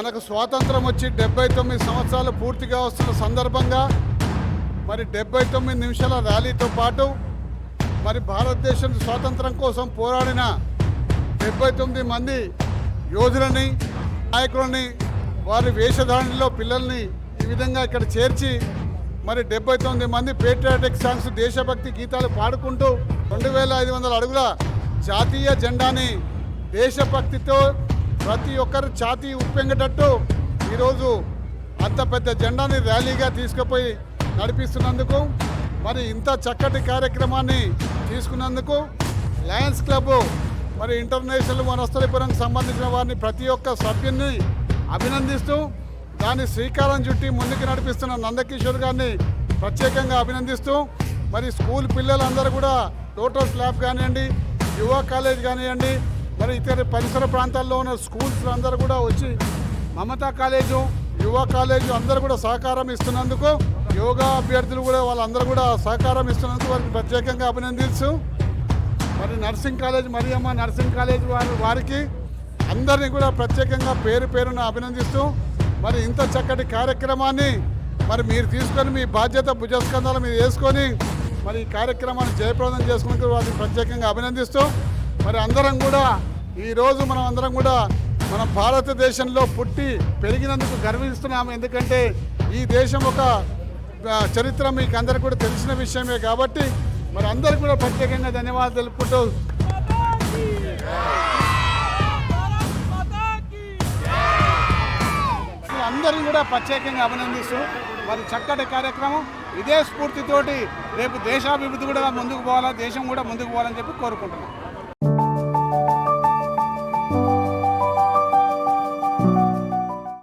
మనకు స్వాతంత్రం వచ్చి డెబ్బై తొమ్మిది సంవత్సరాలు పూర్తిగా వస్తున్న సందర్భంగా మరి డెబ్బై తొమ్మిది నిమిషాల ర్యాలీతో పాటు మరి భారతదేశం స్వాతంత్రం కోసం పోరాడిన డెబ్బై తొమ్మిది మంది యోధులని నాయకులని వారి వేషధారణలో పిల్లల్ని ఈ విధంగా ఇక్కడ చేర్చి మరి డెబ్బై తొమ్మిది మంది పేట్రియాటిక్ సాంగ్స్ దేశభక్తి గీతాలు పాడుకుంటూ రెండు వేల ఐదు వందల అడుగుల జాతీయ జెండాని దేశభక్తితో ప్రతి ఒక్కరు ఛాతీ ఉప్పెంగటట్టు ఈరోజు అంత పెద్ద జెండాని ర్యాలీగా తీసుకుపోయి నడిపిస్తున్నందుకు మరి ఇంత చక్కటి కార్యక్రమాన్ని తీసుకున్నందుకు లయన్స్ క్లబ్ మరి ఇంటర్నేషనల్ వనస్థలిపురంకి సంబంధించిన వారిని ప్రతి ఒక్క సభ్యుని అభినందిస్తూ దాన్ని శ్రీకారం చుట్టి ముందుకు నడిపిస్తున్న నందకిషోర్ గారిని ప్రత్యేకంగా అభినందిస్తూ మరి స్కూల్ పిల్లలందరూ కూడా టోటల్ స్లాబ్ కానివ్వండి యువ కాలేజ్ కానివ్వండి మరి ఇతర పరిసర ప్రాంతాల్లో ఉన్న స్కూల్స్ అందరూ కూడా వచ్చి మమతా కాలేజు యువ కాలేజు అందరూ కూడా సహకారం ఇస్తున్నందుకు యోగా అభ్యర్థులు కూడా వాళ్ళందరూ కూడా సహకారం ఇస్తున్నందుకు వారికి ప్రత్యేకంగా అభినందిస్తూ మరి nursing college Mariyamma nursing college వారి వారికి అందరినీ కూడా ప్రత్యేకంగా పేరు పేరున అభినందిస్తూ మరి ఇంత చక్కటి కార్యక్రమాన్ని మరి మీరు తీసుకొని మీ బాధ్యత భుజస్కంధాలు మీరు వేసుకొని మరి ఈ కార్యక్రమాన్ని జయప్రదం చేసుకుంటూ వారికి ప్రత్యేకంగా అభినందిస్తూ మరి అందరం కూడా ఈరోజు మనం అందరం కూడా మన భారతదేశంలో పుట్టి పెరిగినందుకు గర్విస్తున్నాము. ఎందుకంటే ఈ దేశం ఒక చరిత్ర మీకు అందరికీ కూడా తెలిసిన విషయమే కాబట్టి మరి అందరు కూడా ప్రత్యేకంగా ధన్యవాదాలు తెలుపుకుంటూ అందరిని కూడా ప్రత్యేకంగా అభినందిస్తూ మరి చక్కటి కార్యక్రమం. ఇదే స్ఫూర్తితోటి రేపు దేశాభివృద్ధి కూడా ముందుకు పోవాలా దేశం కూడా ముందుకు పోవాలని చెప్పి కోరుకుంటున్నాం.